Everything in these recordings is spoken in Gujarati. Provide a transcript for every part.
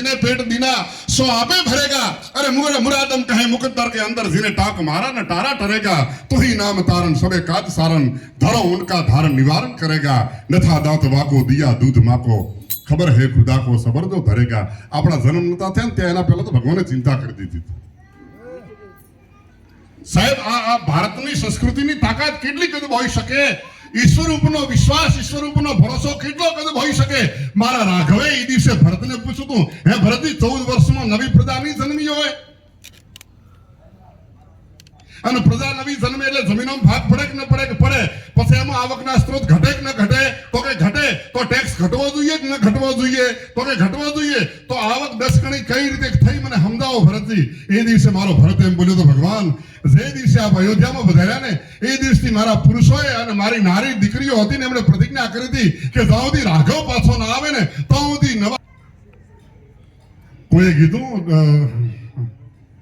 ने पेट दीना सो आपे भरेगा अरे मुर मुरादम कहे मुकद्दर के अंदर जिने टाक मारा न टारा टरेगा तो ही नाम तारन सबे काज सारन धरो उनका धारण निवारण करेगा नथा दांत वाको दिया दूध माको ખબર હે ખુદા કો સબર જો ધરેગા આપણા જન્મ નતા થયા ને ત્યાં એના પહેલા તો ભગવાને ચિંતા કરી દીધી હતી. સાહેબ આ આ ભારતની સંસ્કૃતિની તાકાત કેટલી કદમ હોઈ શકે ઈશ્વર ઉપરનો વિશ્વાસ ઈશ્વર ઉપરનો ભરોસો કેટલો કદમ હોઈ શકે? મારા રાઘવે એ દિવસે ભરતને પૂછ્યું હતું, હે ભરતજી ચૌદ વર્ષમાં નવી પ્રજા નહીં જન્મી હોય? અને પ્રજા નવી જન્મે એટલે જમીનો ભાગ પડે કે ન પડે કે પડે. પછી એમાં આવકના સ્ત્રોત ઘટે કે ન ઘટે? તો કે ઘટે, તો ટેક્સ ઘટવો જોઈએ કે ન ઘટવો જોઈએ? તો કે ઘટવો જોઈએ? તો આવક દસ ગણી કઈ રીતે થઈ, મને સમજાવો ભરતજી. એ દિવસે મારો ભરત એમ બોલ્યો તો, ભગવાન, જે દિવસે આપ અયોધ્યામાં વધાર્યા ને, એ દિવસથી મારા પુરુષોએ અને મારી નારી દીકરીઓ હતી ને એમણે પ્રતિજ્ઞા કરી હતી કે જ્યાં રાઘવ પાછો ના આવે ને, ત્યાં સુધી નવા કોઈએ કીધું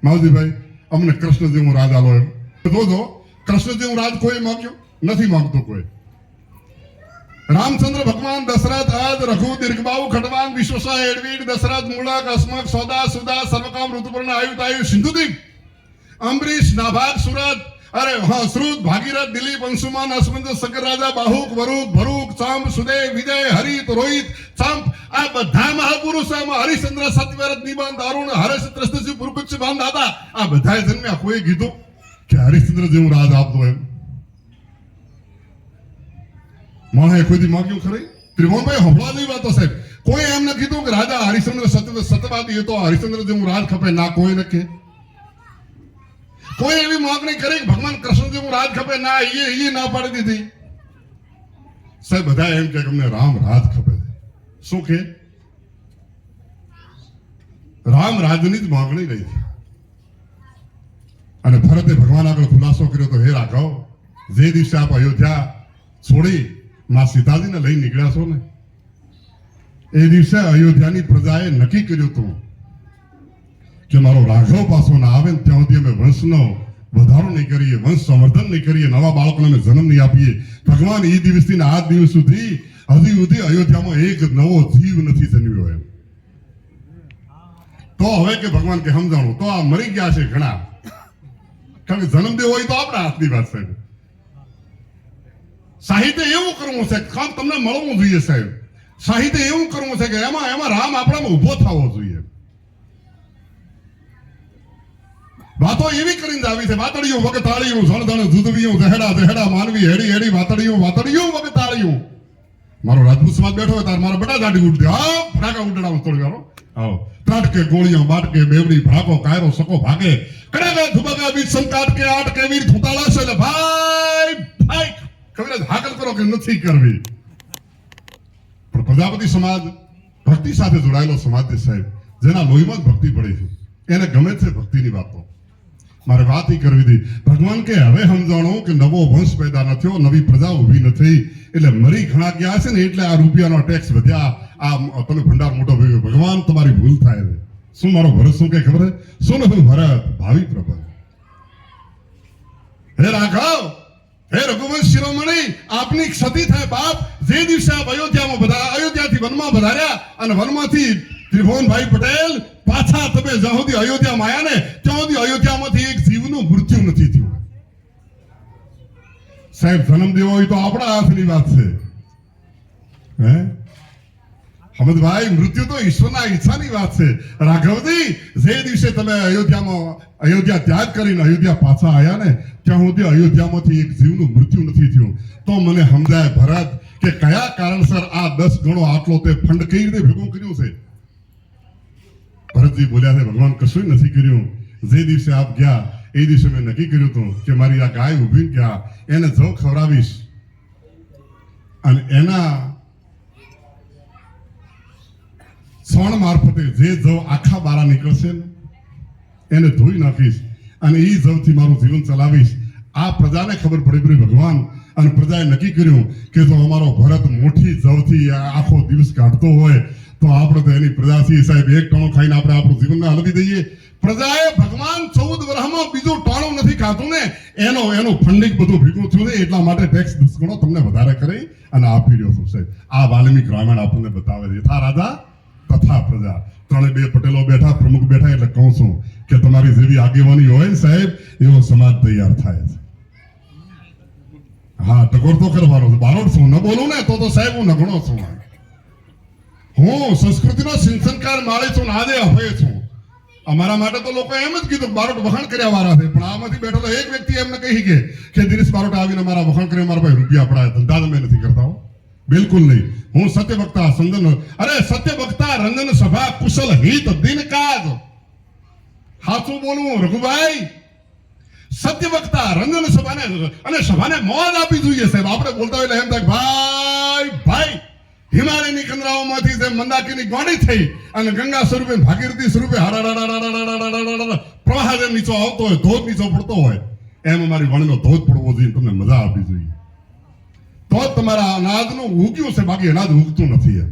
માવજીભાઈ, અમને કૃષ્ણ જેવું રાજ આલો એમ. જોજો કૃષ્ણ જેવું રાજ કોઈ માંગ્યું? નથી માગતો કોઈ. રામચંદ્ર ભગવાન દશરથ આદ રઘુ, દીર્ઘબાહુ, ખડવાન, વિશ્વસા, એડવીડ, દશરથ, મૂળક, અસ્મક, સોદા, સુદા, સર્વકામ, ઋતુપર્ણ, આયુ આયુ સિંધુદીપ અંબરીશ, નાભાગ, સુરત, અરે, હા શ્રુત ભાગીરથ, દિલીપ, અંશુમાન અસ્મંદ શંકર રાજા, બાહુક, વરુક, ભરૂક, ચાંપ સુદેવ વિજય હરિત રોહિત ચાંપ, આ બધા મહાપુરુષો, આમાં હરિશ્ચંદ્ર, સત્યવ્રત, નિબંધ, અરુણ હરેશ ત્રસ્તસિંહ પુરુકુચ્છ બાંધ હતા આ બધાએ જન્મ્યા. કોઈ કીધું કે હરિશ્ચંદ્ર જેવું રાજ આપતો એમ? માણસે કોઈ દી માગ્યું ખરી? ત્રિભુવનભાઈ હફળા જેવી વાતો સાહેબ. કોઈ એમ ન કીધું કે રાજા હરિશ્ચંદ્ર સત્ય સતવાદી હતો હરિશ્ચંદ્ર જેવું રાજ ખપે, ના, કોઈ ન કે. કોઈ એવી માંગણી કરી ભગવાન કૃષ્ણ જેવું રાજ ખપે, ના એ એ ના પાડી દીધી. સાહેબ, બધા એમ કે અમને રામ રાજ ખપે શું કે? રામ રાજની જ માગણી રહી છે. અને ભરતે ભગવાન આગળ ખુલાસો કર્યો તો, હે રાઘવ, જે દિવસે આપ અયોધ્યા છોડી માં સીતાજીને લઈ નીકળ્યા છો ને? એ દિવસે અયોધ્યાની પ્રજાએ નક્કી કર્યું હતું કે મારો રાઘવ પાછો ના આવે ને ત્યાં સુધી અમે વંશનો વધારો નહીં કરીએ, વંશ સંવર્ધન નહીં કરીએ, નવા બાળકોને અમે જન્મ નહીં આપીએ. ભગવાન એ દિવસથી આ દિવસ સુધી હજી સુધી અયોધ્યામાં એક નવો જીવ નથી જન્મ્યો એમ. તો હવે કે ભગવાન કે સમજાણું, તો આ મરી ગયા છે ઘણા. કારણ કે જન્મ દેવો હોય તો આપણા હાથની વાત સાહેબ. સાહિત્ય એવું કરવું છે, કામ તમને મળવું જોઈએ સાહેબ. સાહિત્ય એવું કરવું છે કે એમાં એમાં રામ આપણામાં ઊભો થવો જોઈએ. વાતો એવી કરીને આવી છે વાતડિયું વગતાળિયું જળધણ જુદવિયું દહેડા દહેડા, માનવી, હેડી હેડી વાતડિયું વાતડિયું વગતાળિયું મારો રાજપૂત સમાજ બેઠો હોય તાર મારા બટા દાઢી ઉડતી હા, ફટાકા ઉડાડવા થોડી વારો આવો ત્રાટકે ગોળીઓ, બાટકે બેવડી, ભડાકો, કાયરો, સકો ભાગે. કડાકા ધુબકા બીજ સંકાટ કે આટ કે વીર થૂતાળા છે ભાઈ ભાઈ. કવિરાજ હાકલ કરો કે નથી કરવી. પણ પ્રજાપતિ સમાજ ભક્તિ સાથે જોડાયેલો સમાજ છે સાહેબ, જેના લોહીમાં જ ભક્તિ પડે છે. એને ગમે છે ભક્તિની વાતો. મારે વાત એ કરવી હતી, ભગવાન કે હવે સમજાણો કે નવો વંશ પેદા ન થયો, નવી પ્રજા ઊભી નથી એટલે મરી ઘણા ગયા છે ને એટલે આ રૂપિયાનો ટેક્સ વધ્યા, આ તમે ભંડાર મોટો ભર્યો ભગવાન, તમારી ભૂલ થાય છે. શું મારો ભરત શું કે ખબર છે? શું નથી? ભરત, ભાવિ પ્રબંધ. હે રાઘવ! હે રઘુવંશ શિરોમણી, આપની ક્ષતિ થાય બાપ, જે દિવસે આપ અયોધ્યામાં બધા અયોધ્યાથી વનમાં વધાર્યા અને વનમાંથી ત્રિભુવનભાઈ પટેલ પાછા તમે જ્યાં સુધી અયોધ્યામાં આવ્યા ને ત્યાં સુધી અયોધ્યામાંથી એક જીવનું મૃત્યુ નથી થયું. સાહેબ, જન્મ દેવો હોય તો આપણા હાથની વાત છે. હે? હમદભાઈ મૃત્યુ તો ઈશ્વરના ઈચ્છાની વાત છે. રાઘવજી, જે દિવસે તમે અયોધ્યામાં, અયોધ્યા ત્યાગ કરીને અયોધ્યા પાછા આવ્યા ને, ત્યાં સુધી અયોધ્યામાંથી એક જીવનું મૃત્યુ નથી થયું. તો મને સમજાય ભરત કે કયા કારણસર આ દસ ગણો આટલો તે ફંડ કઈ રીતે ભેગું કર્યું છે? ભરતજી બોલ્યા છે, ભગવાન, કશું નથી કર્યું. જે દિવસે આપ ગયા, એ દિવસે મેં નક્કી કર્યું હતું કે મારી આ ગાય ઊભી ગયા એને જવ ખવડાવીશ. અને એના સણ મારફતે જે જવ આખા બારા નીકળશે એને ધોઈ નાખીશ અને એ જવથી મારું જીવન ચલાવીશ. આ પ્રજાને ખબર પડી પડી ભગવાન અને પ્રજાએ નક્કી કર્યું કે જો અમારો ભરત મોટી જવથી આખો દિવસ કાઢતો હોય, તો આપણે તો એની પ્રજાથી સાહેબ, એક ટણો ખાઈને આપણે આપણું જીવનને હલવી દઈએ. પ્રજાએ ભગવાન ચૌદ વર્ષમાં બીજું ટાણું નથી ખાતું ને, એનો, એનું ફંડિંગ બધું ભેગું થયું ને એટલા માટે ટેક્સ દસ ગણો તમને વધારે કરી અને આપી રહ્યો છું સાહેબ. આ વાલ્મીક રામાયણ આપણને બતાવે છે. યથા રાજા? તથા પ્રજા. ત્રણે બે પટેલો બેઠા, પ્રમુખ બેઠા એટલે કહું છું કે તમારી જેવી આગેવાની હોય ને સાહેબ, એવો સમાજ તૈયાર થાય છે. હા, ટકોર તો કરવાનો છે. બારોટ છું, ન બોલું ને તો તો સાહેબ હું નગણો છું હું સંસ્કૃતિનો સિંચનકાર માળે છું ને આજે અભય છું. અમારા માટે તો લોકો એમ જ કીધું બારોટ વખાણ કર્યા વાળા છે. પણ આમાંથી બેઠેલો એક વ્યક્તિ એમને કહી કે કે દિનેશ બારોટ આવીને મારા વખાણ કર્યા, મારા ભાઈ રૂપિયા પડાય. ધંધા તમે નથી કરતા હો. બિલકુલ નહીં. હું સત્ય વક્તા સંગન અરે સત્ય વક્તા રંગન સભા કુશલ હિત દિન કાજ. સાચું બોલવું, રઘુભાઈ? સત્ય વક્તા રંગન સભાને, અને સભાને મોજ આપી જોઈએ સાહેબ. આપણે બોલતા હોય એમ થાય ભાઈ ભાઈ, હિમાલયની કંદરાઓમાંથી જે મંદાકીની ગોડી થઈ અને ગંગા સ્વરૂપે, ભાગીરથી સ્વરૂપે પ્રવાહ જેમ નીચો આવતો હોય ધોધ નીચો પડતો હોય એમ અમારી વાણીનો ધોધ પડવો જોઈએ તમને મજા આપવી જોઈએ તો તમારા અનાજનું ઉગ્યું છે, બાકી અનાજ ઉગતું નથી એમ.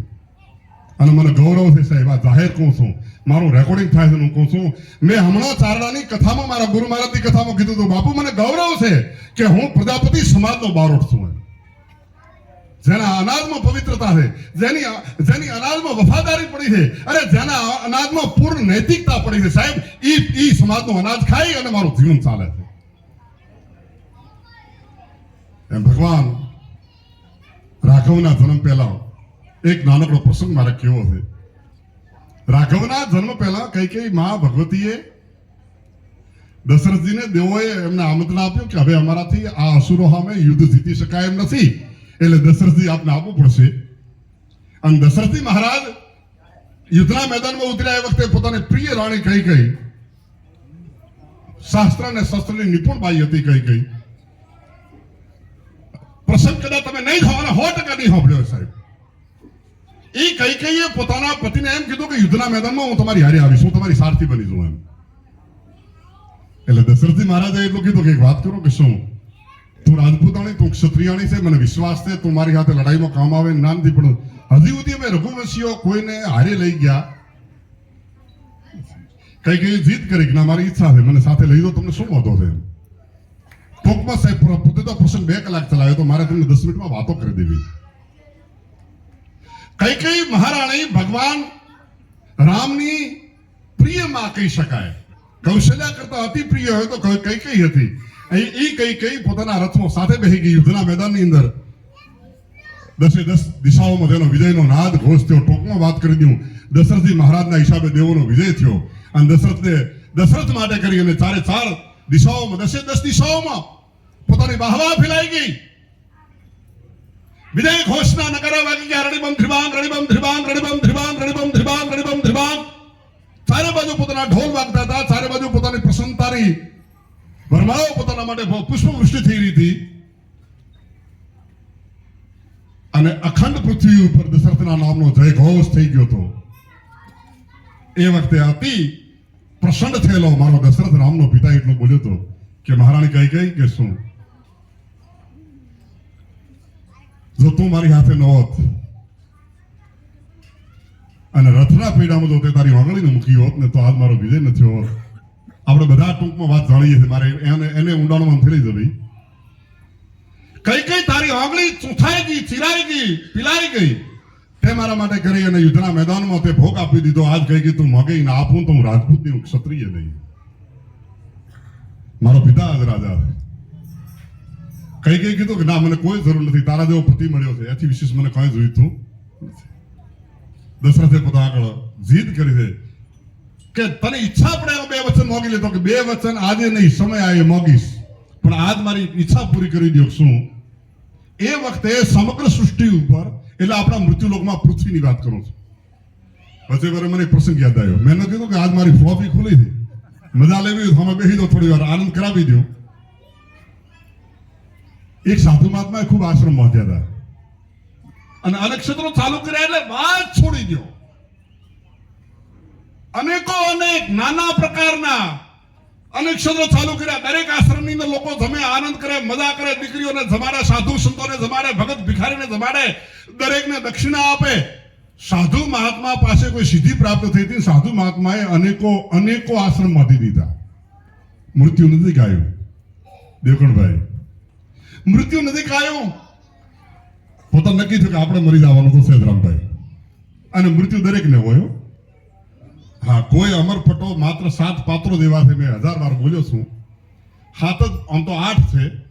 અને મને ગૌરવ છે સાહેબ, આ જાહેર કહું છું. મારું રેકોર્ડિંગ થાય છે હું કહું છું. મેં હમણાં ચારડાની કથામાં, મારા ગુરુ મહારાજની કથામાં કીધું હતું, બાપુ, મને ગૌરવ છે કે હું પ્રજાપતિ સમાજનો બારોટ છું. જેના અનાજમાં પવિત્રતા છે, જેની જેની અનાજમાં વફાદારી પડી છે, અને જેના અનાજમાં પૂર્ણ નૈતિકતા પડી છે. સાહેબ, ઈ ઈ સમાજનું અનાજ ખાઈ અને મારું જીવન ચાલે છે. એમ ભગવાન રાઘવના જન્મ પહેલા એક નાનકડો પ્રસંગ મારે કેવો છે. રાઘવના જન્મ પહેલા કઈ કઈ મા ભગવતીએ દશરથજીને દેવોએ એમને આમંત્રણ આપ્યું કે હવે અમારાથી આ અસુરો સામે યુદ્ધ જીતી શકાય એમ નથી, એટલે દશરથજી આપને આપવું પડશે. અને દશરથજી મહારાજ યુદ્ધના મેદાનમાં ઉતર્યા એ વખતે પોતાની પ્રિય રાણી કઈ કઈ? શાસ્ત્ર અને શસ્ત્રની નિપુણ બાઈ હતી કઈ કઈ? પ્રસંગ કદાચ તમે નહીં ખાવાના સો ટકા નહીં સાંભળ્યો સાહેબ. એ કઈ કઈ પોતાના પતિને એમ કીધું કે યુદ્ધના મેદાનમાં હું તમારી હારે આવીશ, હું તમારી સારથી બની છું એમ. એટલે દશરથજી મહારાજે એટલું કીધું કે એક વાત કરું કે શું? તું રાજપૂતાણી, તું ક્ષત્રિયાણી છે, મને વિશ્વાસ છે, તું મારી સાથે લડાઈમાં કામ આવે ના નથી પણ હજી સુધી અમે રઘુવંશીઓ કોઈને હારે લઈ ગયા. કઈ કઈ જીદ કરી ના, મારી ઈચ્છા છે, મને સાથે લઈ દો તમને શું વાંધો છે એમ? ટૂંકમાં સાહેબ પોતે તો પ્રસંગ બે કલાક ચલાવ્યો તો મારે તમને દસ મિનિટમાં વાતો કરી દેવી. કઈ કઈ મહારાણી ભગવાન રામની પ્રિયમાં કહી શકાય? કૌશલ્યા કરતા અતિ પ્રિય હોય તો કઈ કઈ હતી? ઈ કઈ કઈ પોતાના રથમાં સાથે બેસી ગઈ યુદ્ધના મેદાનની અંદર. દસે દસ દિશાઓમાં તેનો વિજયનો નાદ, ઘોષ થયો ટોકમાં વાત કરી દઉં દશરથજી મહારાજના હિસાબે દેવોનો વિજય થયો. અને દશરથને દશરથ માટે કરી અને ચારે ચાર દિશાઓમાં, દસે દસ દિશાઓમાં પોતાની વાહવા ફેલાઈ ગઈ. વિજય ઘોષના નગરા વાગી ગયા. રણિબમ ધ્રિબાંગ રણિબમ ધ્રિબાંગ રણિબમ ધ્રિબાંગ રણિબમ ધ્રિબાંગ રણિબમ ધ્રિબાંગ ચારે બાજુ પોતાના ઢોલ વાગતા હતા. ચારે બાજુ પોતાની પ્રસન્નતાની ભરમાળો પોતાના માટે પુષ્પવૃષ્ટિ થઈ રહી હતી. અને અખંડ પૃથ્વી ઉપર દશરથના નામનો જય ઘોષ થઈ ગયો હતો. એ વખતે અતિ પ્રસન્ન થયેલો મારો દશરથ રામનો પિતા એટલો બોલ્યો હતો કે મહારાણી કઈ કઈ કે શું? જો તું મારી હાથે ન હોત અને રથના પીડામાં જો તે તારી આંગળીને મૂકી હોત ને તો આજ મારો વિજય ન થયો હોત. આપણે બધા ટૂંકમાં વાત જાણીએ છીએ. મારે એને એને ઊંડાણમાં થઈ જવી. કઈ કઈ તારી આંગળી ચૂંથાઈ ગઈ, ચિરાઈ ગઈ, પીલાઈ ગઈ? તે મારા માટે કરી અને યુદ્ધના મેદાનમાં તે ભોગ આપી દીધો. આજ કહી કે તું મગઈ ના આપું તો હું રાજપૂતની હું ક્ષત્રિય નહીં. મારો પિતા આજ રાજા. કઈ કઈ કીધું કે ના, મને કોઈ જરૂર નથી. તારા જેવો પતિ મળ્યો છે. એથી વિશેષ મને કઈ જોઈતું. દશરથે પોતા આગળ જીદ કરી છે કે તને ઈચ્છા આપણે એવા બે વચન મોગી લેતો કે બે વચન આજે નહીં, સમય આવે મોગીશ પણ આજ મારી ઈચ્છા પૂરી કરી દો શું? એ વખતે સમગ્ર સૃષ્ટિ ઉપર, એટલે આપણા મૃત્યુલોકમાં પૃથ્વીની વાત કરું છું. પછી વારે મને પ્રસંગ યાદ આવ્યો. મેં કીધું કે આજ મારી ફ્લોપી ખુલી હતી મજા લેવી અમે બેસી દો થોડી વાર આનંદ કરાવી દો એક સાધુ મહાત્માએ ખૂબ આશ્રમ બાંધ્યા હતા. અને અનક્ષત્રો ચાલુ કર્યા એટલે વાત છોડી દો અનેકો અનેક નાના પ્રકારના અનક્ષત્રો ચાલુ કર્યા. દરેક આશ્રમની અંદર લોકો જમે, આનંદ કરે, મજા કરે, દીકરીઓને જમાડે, સાધુ સંતોને જમાડે, ભગત ભિખારીને જમાડે, દરેકને દક્ષિણા આપે. સાધુ મહાત્મા પાસે કોઈ સિદ્ધિ પ્રાપ્ત થઈ હતી? સાધુ મહાત્માએ અનેકો અનેકો આશ્રમમાંથી દીધા. મૃત્યુ નથી ગાયું. દેવકણભાઈ મૃત્યુ નજીક આવ્યું પોતા નક્કી થયું કે આપણે મરી જવાનું તો સેદરામભાઈ અને મૃત્યુ દરેકને હોય, હો. કોઈ અમર પટો માત્ર સાત પાત્રો જેવા છે, મેં હજાર વાર બોલ્યો છું. સાત જ, આમ તો આઠ છે.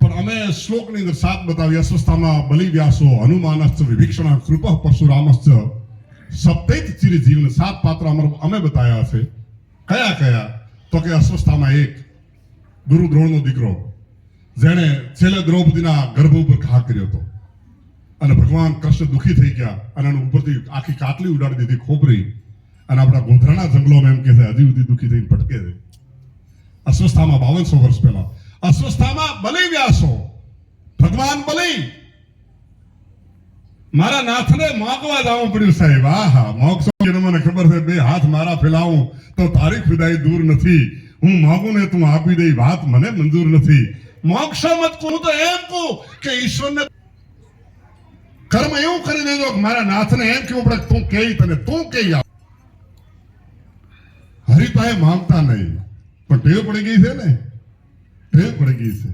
પણ અમે શ્લોકની અંદર સાત બતાવી અસ્વસ્થામાં બલિ વ્યાસો હનુમાનશ્ચ વિભીક્ષણ કૃપ પરશુરામશ્ચ સપ્તૈત ચિર જીવન સાત પાત્ર અમે બતાવ્યા છે. કયા કયા? તો કે અસ્વસ્થામાં એક ગુરુ દ્રોણનો દીકરો. જેણે છેલ્લે દ્રૌપદીના ગર્ભ ઉપર ઘા કર્યો હતો. અને ભગવાન કૃષ્ણ દુઃખી થઈ ગયા અને ઉપરથી આખી કાટલી ઉડાડી દીધી ખોપરી. અને આપણા ગોધરાના જંગલોમાં એમ કે છે, હજી સુધી દુઃખી થઈને ભટકે છે. અસ્વસ્થામાં બાવનસો વર્ષ પહેલા. અસ્વસ્થામાં બલી વ્યાસો. ભગવાન બલી મારા નાથને મોકવા જવું પડ્યું સાહેબ. આ હા મોગશો મને ખબર છે, બે હાથ મારા ફેલાવું તો તારી ખુદાઈ દૂર નથી. હું માગું ને તું આપી દઈ વાત મને મંજૂર નથી. મોક્ષ મત કહું તો એમ કહું કે ઈશ્વરને કર્મ એવું કરી દેજો કે મારા નાથને એમ કેવું પડે તું કહી તને તું કે હરિભાઈ માંગતા નહીં. પણ ટેવ પડી ગઈ છે ને? ટેવ પડી ગઈ છે.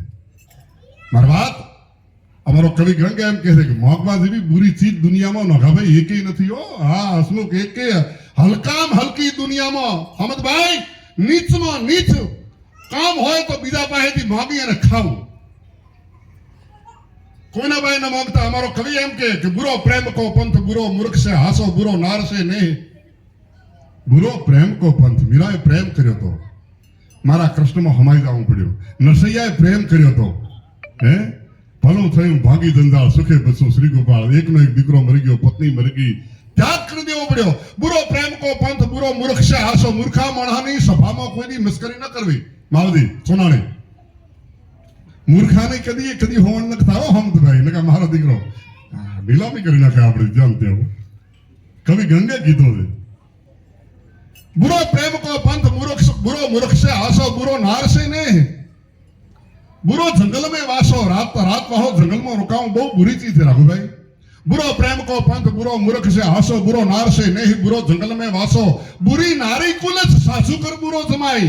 મારી વાત અમારો કવિ ગંગ એમ કહે છે કે મોગવા જેવી બુરી ચીજ દુનિયામાં નોઘાભાઈ એકેય નથી હો. હા, હસમુખ એકે. હલકામ હલકી દુનિયામાં. હમદભાઈ નીચમાં નીચ. કામ હોય તો બીજા પાસેથી માગી અને ખાવું. કોઈના ભાઈ ન માંગતા? અમારો કવિ એમ કે બુરો પ્રેમ કો પંથ, બુરો મૂર્ખ છે, હાસો બુરો નાર છે નહીં. બુરો પ્રેમ કો પંથ. મીરાએ પ્રેમ કર્યો તો. મારા કૃષ્ણમાં હમાઈ જવું પડ્યું. નરસૈયાએ પ્રેમ કર્યો તો. હે? ભલું થયું, ભાગી ધંધા, સુખે બસો. શ્રી ગોપાલ એકનો એક દીકરો મરી ગયો, પત્ની મરી ગઈ. ત્યાગ કરી દેવો પડ્યો. બુરો પ્રેમ કો પંથ, બુરો મૂર્ખ છે, હાસો મૂર્ખા માણસની સભામાં કોઈની મસ્કરી ન કરવી. માલદી સોનાણી. મૂર્ખાને કદી કદી હોવણ નથી થાવો હમત ભાઈ એટલે મારો દીકરો. નીલામી કરી નાખે આપણે જાણ ત્યાં કવિ ગંગે કીધો છે. બુરો પ્રેમ કો પંથ મૂર્ખ બુરો મૂર્ખ છે, આસો બુરો નાર છે બુરો જંગલ મે વાસો, રાત રાત વાહો જંગલમાં રોકાવું બહુ બુરી ચીજ છે, રાઘુભાઈ. બુરો પ્રેમ કો પંથ બુરો મૂર્ખ છે હાસો બુરો નારશે નહીં બુરો જંગલ મેં વાસો. બુરી નારી કુલ સાસુ કર બુરો જમાઈ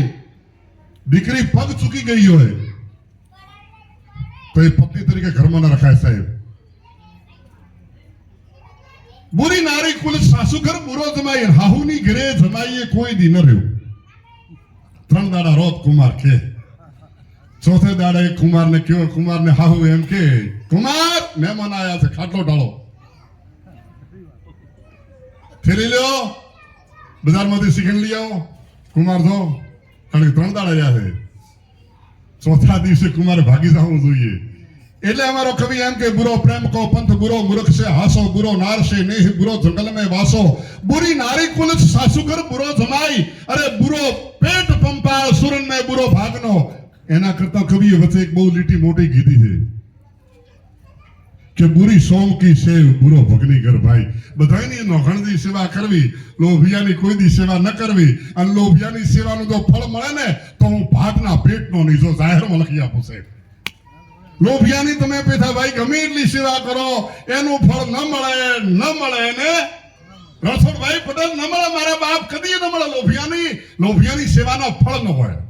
દીકરી પગ ચૂકી ગઈ હોય, તો એ પત્ની તરીકે ઘરમાં ના રખાય સાહેબ. બુરી નારી કુલ સાસુ ઘર બુરો જમાઈ હાહુની ઘરે જમાઈએ કોઈ દી ન રહ્યું. ત્રણ દાડા રોત કુમાર કે. ચોથે દાડે કુમાર ને કયો કુમાર ને હાહુ એમ કે, કુમાર, મહેમાન આયા છે, ખાટલો ઢાળો. ફેરી લ્યો, બજારમાંથી શીખીને લઈ આવો. કુમાર જો કારણ કે ત્રણ દાડા રહ્યા છે. ચોથા દિવસે કુમારે ભાગી જવું જોઈએ. એટલે અમારો કવિ એમ કે, બુરો પ્રેમ કો પંથ, બુરો મૂર્ખ છે, હાસો, બુરો નાર છે, નેહ, બુરો જંગલ મે વાસો. બુરી નારી કુલ સાસુ ઘર બુરો જમાઈ. અરે, બુરો પેટ પંપાળ સુરન મે બુરો ભાગનો. એના કરતા કવિએ વચ્ચે એક બહુ લીટી મોટી કીધી છે. કે બુરી સોમ કી સેવ બુરો ભગની કર ભાઈ. બધાની નોખણની સેવા કરવી, લોભિયાની કોઈ દી સેવા ન કરવી. અને લોભિયાની સેવાનું જો ફળ મળે ને, તો હું ભાગના પેટનો નીચો જાહેરમાં લખી આપું સાહેબ. લોભિયાની તમે પેથા ભાઈ ગમે એટલી સેવા કરો, એનું ફળ ન મળે ન મળે ને? રણછોડભાઈ પટેલ, ન મળે મારા બાપ, કદી ન મળે લોભિયાની. લોભિયાની સેવાનો ફળ ન હોય.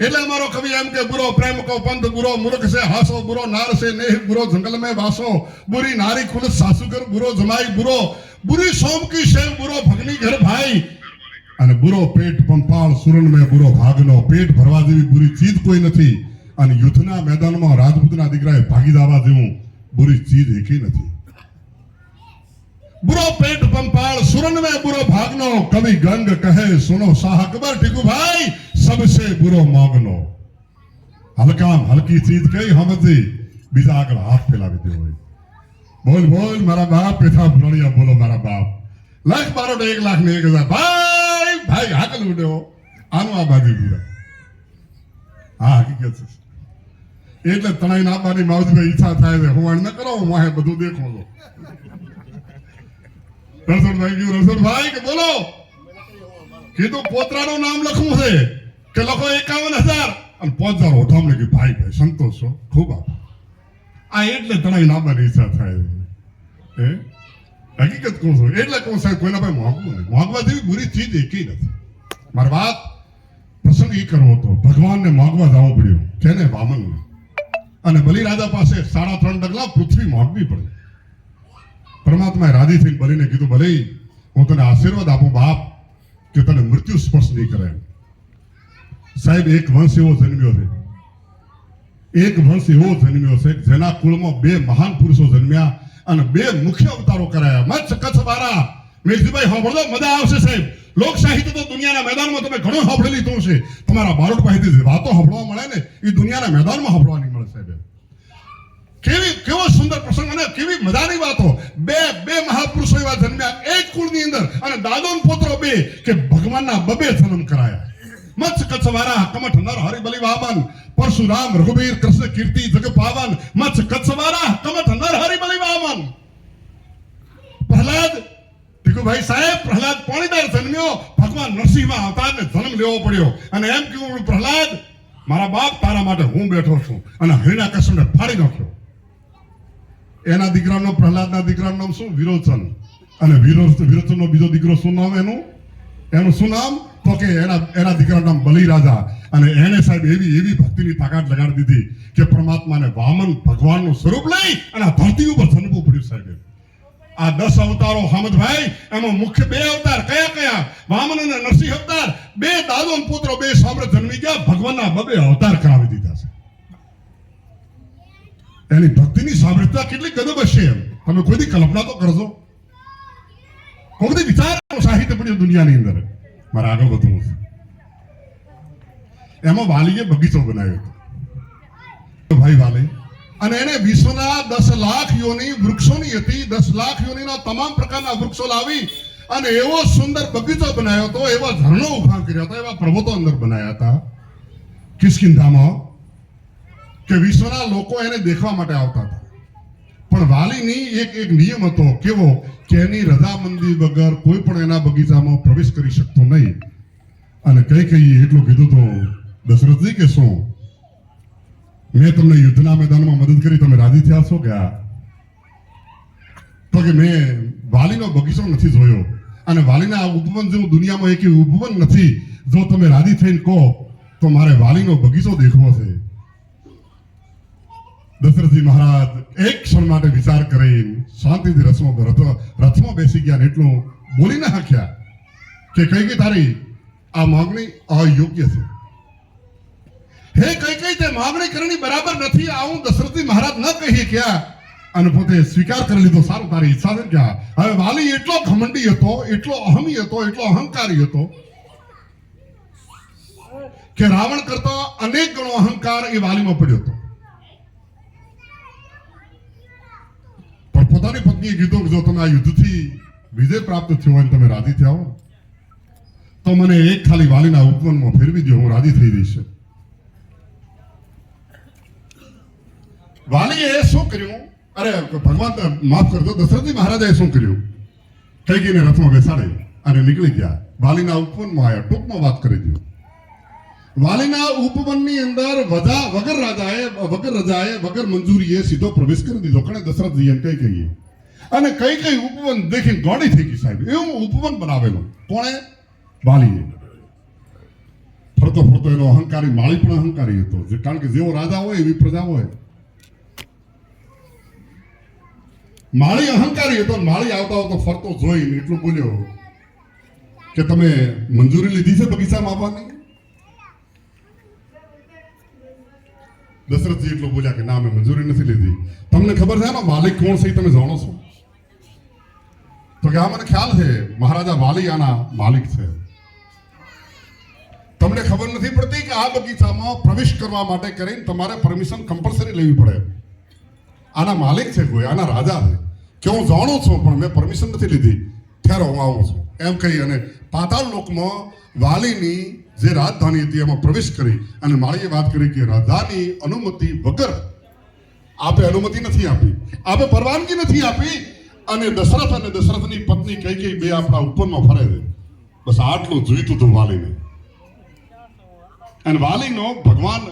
એટલે અમારો કવિ એમ કે બુરો પ્રેમ કો પંથ બુરો મૂર્ખ છે હાસો બુરો નાર છે નેહ બુરો જંગલ મેં વાસો, બુરી નારી ખુલ સાસુગર બુરો જમાઈ બુરો બુરી સોમ કી શેવ બુરો ભગની ઘર ભાઈ. અને બુરો પેટ પંપાળ સુરણ મેં બુરો ભાગનો, પેટ ભરવા જેવી બુરી ચીજ કોઈ નથી. અને યુદ્ધના મેદાનમાં રાજપૂતના દીકરાએ ભાગી દાવા જેવું બુરી ચીજ એકી નથી. બુરો પેટ પંપાળ સુરન મે બુરો ભાગનો. કવિ ગંગ કહે, સુનો શાહ અકબર ટીકુ ભાઈ, સબસે બુરો મોગનો. હલકામ, હલકી ચીજ કઈ સમજી બીજા આગળ હાથ ફેલાવી દેવો હોય. બોલ બોલ, મારા બાપ પેથા ભરણિયા બોલો મારા બાપ. લાખ બારોટ એક લાખ ને એક હજાર. ભાઈ ભાઈ, હાકલ ઉડ્યો આનું આ બાજુ પૂરા હા હકીકત છે. એટલે તણાઈ નાખવાની માવજીભાઈ ઈચ્છા થાય છે. હું ન કરો હું બધું દેખો છો. રણછોડભાઈ ગયું. રણછોડભાઈ કે બોલો? કીધું પોતરાનું નામ લખવું છે કે લખો એકાવન હજાર. અને પાંચ હજાર ઓઠામને કે ભાઈ ભાઈ, સંતોષ ખૂબ આપ આ એટલે તણાઈ નાખવાની ઈચ્છા થાય હે? હકીકત કહું છું. એટલે કહું સાહેબ કોઈના ભાઈ મોંઘવું નહીં. મોંઘવા જેવી બુરી ચીજ એકી નથી. મારી વાત પ્રસંગ એ કરવો હતો. ભગવાનને મોંઘવા જવું પડ્યું. કેને, વામનને? અને બલિરાજા પાસે સાડા ત્રણ ડગલા પૃથ્વી મોંઘવી પડે. પરમાત્માએ રાજી થઈને બલીને કીધું, ભલે હું તને આશીર્વાદ આપું, બાપ, કે તને મૃત્યુ સ્પર્શ નહીં કરે સાહેબ, એક વંશ એવો જન્મ્યો છે. એક વંશ એવો જન્મ્યો છે, જેના કુળમાં બે મહાન પુરુષો જન્મ્યા અને બે મુખ્ય અવતારો કરાયા. મચ્છ કચ્છ વાળા મેઘજીભાઈ સાંભળો મજા આવશે સાહેબ. લોક સાહિત્ય તો દુનિયાના મેદાનમાં તમે ઘણું સાંભળી લીધું છે તમારા બારોટ પાસેથી વાતો સાંભળવા મળે ને એ દુનિયાના મેદાનમાં સાંભળવા નહીં મળે સાહેબ. કેવી, કેવો સુંદર પ્રસંગ અને કેવી મજાની વાતો. બે બે મહાપુરુષો એવા જન્મ્યા એક કુળની અંદર અને દાદો પુત્રો બે કે ભગવાનના બબે જન્મ કરાયા. મચ્છ, કચ્છવારા, કમઠ, નર, હરિબલી, વામન, પરશુરામ, રઘુવીર, કૃષ્ણ, કીર્તિ જગ પાવન મત્સ્ય કચ્છવારા, કમઠ, નર, હરિબલી, વામન. પ્રહલાદ, ભીખુભાઈ સાહેબ, પ્રહલાદ પાણીદાર જન્મ્યો. ભગવાન નરસિંહમાં અવતારને જન્મ લેવો પડ્યો. અને એમ કહ્યું પ્રહલાદ, મારા બાપ તારા માટે હું બેઠો છું અને હરિણા કૃષ્ણને ફાડી નાખ્યો. એના દીકરાનો, પ્રહલાદના દીકરાનું નામ શું? વિરોચન. અને વિરો વિરોચનનો બીજો દીકરો શું નામ એનું? એનું શું નામ? તો કે એના એના દીકરાનું નામ બલિ અને એને સાહેબ એવી એવી ભક્તિની તાકાત લગાડી દીધી કે પરમાત્માને વામન ભગવાનનું સ્વરૂપ લઈ અને આ ધરતી ઉપર જન્મવું પડ્યું સાહેબ. આ દસ અવતારો, હામદભાઈ, એમાં મુખ્ય બે અવતાર કયા કયા? વામન અને નરસિંહ અવતાર. બે દાદો પુત્રો, બે સામ્રાજ્ય જન્મી ગયા. ભગવાનના બબે અવતાર કરાવી દીધા છે. એની ભક્તિની સામ્રાજ્યતા કેટલી ગજબ હશે એમ. તમે કોઈ દી કલ્પના તો કરજો. કોઈ વિચાર સાહિત્ય પણ દુનિયાની અંદર. મારે આગળ વધવું એમાં વાલીએ બગીચો બનાવ્યો હતો. ભાઈ વાલી, અને એને વિશ્વના દસ લાખ યોની વૃક્ષોની હતી. દસ લાખ યોનીના તમામ પ્રકારના વૃક્ષો લાવી અને એવો સુંદર બગીચો બનાવ્યો હતો. એવા ઝરણો ઊભા કર્યા હતા. એવા પર્વતો અંદર બનાવ્યા હતા. કિસ્કિંધામાં કે વિશ્વના લોકો એને દેખવા માટે આવતા હતા. પણ વાલીની એક એક નિયમ હતો કેવો કે એની રજામંદી વગર કોઈ પણ એના બગીચામાં પ્રવેશ કરી શકતો નહીં. અને કઈ કઈ એટલું કીધું તો દશરથજી કે શું? મેં તમને યુદ્ધના મેદાનમાં મદદ કરી, તમે રાજી થયા છો કે તો કે મેં વાલીનો બગીચો નથી જોયો અને વાલીના ઉપવન જેવું દુનિયામાં એક ઉપવન નથી. જો તમે રાજી થઈને કહો, તો મારે વાલીનો બગીચો દેખવો છે. દશરથજી મહારાજ, એક ક્ષણ માટે વિચાર કરી શાંતિથી રથમાં રથમાં બેસી ગયા એટલું બોલી નાખ્યા કે કઈ કઈ તારી આ માગણી અયોગ્ય છે. હે કઈ કઈ તે માગણી કરવાની બરાબર નથી આવું દશરથજી મહારાજ ન કહી ગયા અને પોતે સ્વીકાર કરી લીધો, સારું, તારી ઈચ્છા છે ક્યાં? હવે વાલી એટલો ઘમંડી હતો, એટલો અહમી હતો, એટલો અહંકારી હતો કે રાવણ કરતા અનેક ગણો અહંકાર એ વાલીમાં પડ્યો હતો પણ પોતાની પત્નીએ કીધું જો તમે આ યુદ્ધથી વિજય પ્રાપ્ત થયો હોય તમે રાજી થયા તો મને એક ખાલી વાલીના ઉપવનમાં ફેરવી દો હું રાજી થઈ જઈશ. વાલીએ શું કર્યું? અરે, ભગવાન, માફ કરજો, દશરથજી મહારાજાએ શું કર્યું? કૈકીને રથમાં બેસાડે અને નીકળી ગયા. વાલીના ઉપવનમાં આવ્યા. ટૂંકમાં વાત કરી દઉં વાલીના ઉપવનની અંદર વજા વગર રાજાએ, વગર રજાએ, વગર મંજૂરીએ સીધો પ્રવેશ કરી દીધો. કણે દશરથજી એમ કઈ કહીએ અને કઈ કઈ ઉપવન દેખીને ગોડી થઈ ગઈ સાહેબ? એવું ઉપવન બનાવેલો. કોણે? વાલીએ. ફરતો ફરતો એનો અહંકારી માળી પણ અહંકારી હતો. કારણ કે જેવો રાજા હોય એવી પ્રજા હોય. માળી અહંકારી હતો માળી આવતા આવતા ફરતો જોઈને એટલું બોલ્યો કે તમે મંજૂરી લીધી છે બગીચામાં આવવાની દશરથજી એટલું બોલ્યા કે, ના, મેં મંજૂરી નથી લીધી. તમને ખબર છે ને કોણ છે તમે જાણો છો. તો કે, આ મને ખ્યાલ છે, મહારાજા વાલી આના માલિક છે. તમને ખબર નથી પડતી કે આ બગીચામાં પ્રવેશ કરવા માટે કરીને તમારે પરમિશન કમ્પલસરી લેવી પડે. આના માલિક છે કોઈ, આના રાજા છે. કે, હું જાણું છું, પણ મેં પરમિશન નથી લીધી. ઠેરો હું આવું છું. એમ કહી અને પાતાળ લોકમાં વાલીની જે રાજધાની હતી એમાં પ્રવેશ કરી અને માળીએ વાત કરી કે રાજાની અનુમતિ વગર આપે અનુમતિ નથી આપી. આપે પરવાનગી નથી આપી. અને દશરથ અને દશરથની પત્ની કઈ કઈ બે આપણા ઉપરમાં ફરે છે. બસ આટલું જોઈતું હતું વાલીને. અને વાલીનો ભગવાન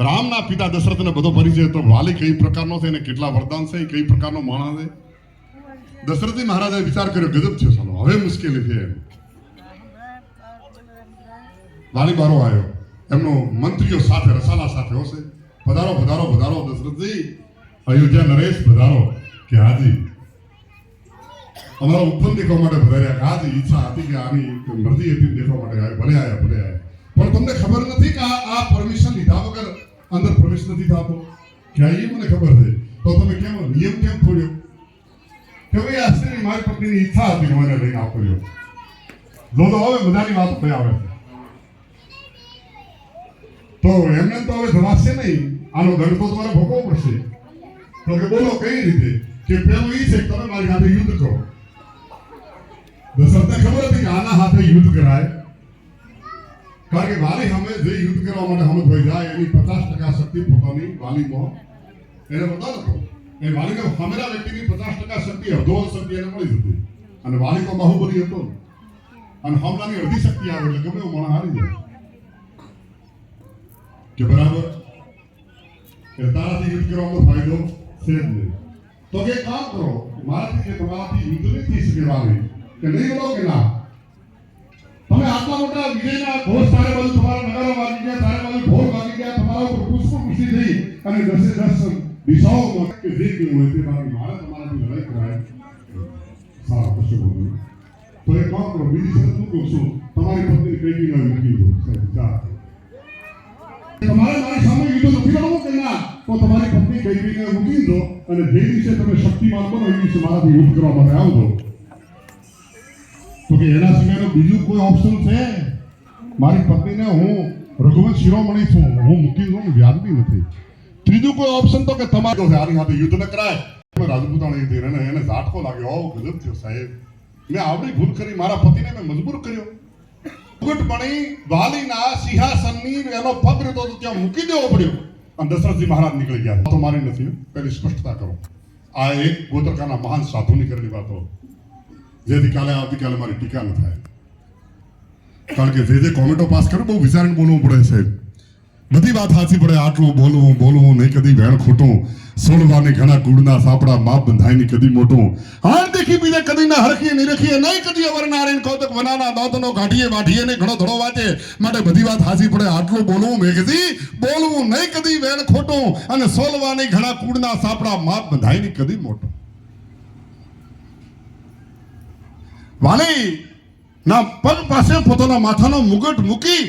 રામના પિતા દશરથને બધો પરિચય હતો. વાલી કઈ પ્રકારનો છે અને કેટલા વરદાન છે, કઈ પ્રકારનો માણસ છે? દશરથજી મહારાજે વિચાર કર્યો, ગજબ છે ચાલો હવે મુશ્કેલી છે એમ. વાલી બારો આવ્યો. એમનો મંત્રીઓ સાથે, રસાલા સાથે હશે પધારો પધારો પધારો, દશરથજી. અયોધ્યા નરેશ, પધારો. કે હાજી. અમારા ઉત્પન્ન દેખવા માટે ભરાયા કે ઈચ્છા હતી કે આની મરજી હતી દેખવા માટે ભલે આવ્યા ભલે આવ્યા. પણ તમને ખબર નથી કે આ પરમિશન લીધા વગર અંદર પ્રવેશ નથી થતો? કે એ મને ખબર છે. તો તમે કેમ, નિયમ કેમ તોડ્યો? કે ભાઈ આ મારી પત્નીની ઈચ્છા હતી મને લઈને આપ્યો જો તો હવે બધાની વાત થઈ આવે છે. તો એમને તો હવે ધરાશે નહીં. આનો દંડ તો તમારે ભોગવવો પડશે. તો કે બોલો, કઈ રીતે? કે પેલું ઈ છે કે તમે મારી સાથે યુદ્ધ કરો. દશરથને ખબર હતી કે આના હાથે યુદ્ધ કરાય. કારણ કે વાલી સામે જે યુદ્ધ કરવા માટે હમત થઈ જાય, એની પચાસ ટકા શક્તિ પોતાની વાલીમાં. એને બતા નતો એ વાલીને સામેના વ્યક્તિની પચાસ ટકા શક્તિ, અડધો શક્તિ એને મળી જતી. અને વાલી તો બાહુબલી હતો. અને હમલાની અડધી શક્તિ આવે એટલે ગમે એવું માણસ હારી જાય. કે બરાબર એટલે તારાથી યુદ્ધ કરવાનો ફાયદો છે જ નહીં તો કે એક કામ કરો મારાથી કે તમારાથી યુદ્ધ નહીં થઈ શકે વાલી કે નહીં બોલો કે ના તમે આટલા મોટા વિજયના ઘોષ તારે બધું તમારા નગરો વાગી ગયા તારે બધું ઢોલ વાગી ગયા તમારા ઉપર પુષ્પ વૃષ્ટિ થઈ અને દસે દસ દિશાઓમાં કે જે કેવું હોય તે મારી મારે તમારાથી લડાઈ કરાય સારા કશું બોલું તો એક કામ કરો બીજી શરત શું કહું છું તમારી પત્ની કઈ બી ન મૂકી દો સાહેબ ચાલ તમારે મારી સામે યુદ્ધ મૂકી દો અને જે દિવસે તમે શક્તિમાન બનો એ દિવસે મારાથી યુદ્ધ કરવા માટે આવજો. તો કે એના સિવાયનો બીજું કોઈ ઓપ્શન છે? મારી પત્નીને હું રઘુવંશ શિરોમણી છું. હું મૂકી દઉં વ્યાજબી નથી. ત્રીજું કોઈ ઓપ્શન તો કે તમારે આની સાથે યુદ્ધ ન કરાય. રાજપૂતાણી હતી એને એને ઝાટકો લાગ્યો. ગજબ થયો સાહેબ. મેં આવડી ભૂલ કરી. મારા પતિને મેં મજબૂર કર્યો. મુકુટમણી વાલીના સિંહાસનની એનો પગ રહેતો હતો ત્યાં મૂકી દેવો પડ્યો. અને દશરથજી મહારાજ નીકળી ગયા. તો મારી નથી પેલી સ્પષ્ટતા કરો. આ એક ગોત્રકાના મહાન સાધુની કરેલી વાતો. જેથી કાલે આવતીકાલે મારી ટીકા ન થાય. કારણ કે જે જે કોમેન્ટો પાસ કરે બહુ વિચારીને બોલવું પડે છે. બધી વાત સાચી પડે. આટલું બોલવું બોલવું નહીં, કદી વેણ ખોટું સોળવાની ઘણા ગુડના સાપડા માપ બંધાયની કદી મોટું. હાર દેખી બીજે કદી ના હરખીએ, નિરખીએ નહીં, કદી અવર નારાયણ કૌતક વનાના દાંતનો કાઢીએ વાઢીએ ને ઘણો ધડો વાંચે. માટે બધી વાત સાચી પડે. આટલું બોલવું, મેં બોલવું નહીં, કદી વેણ ખોટું અને સોલવાની ઘણા કુડના સાપડા માપ બંધાયની કદી મોટું. વાલી, ના પગ પાસે પોતાના માથાનો મુગટ મૂકી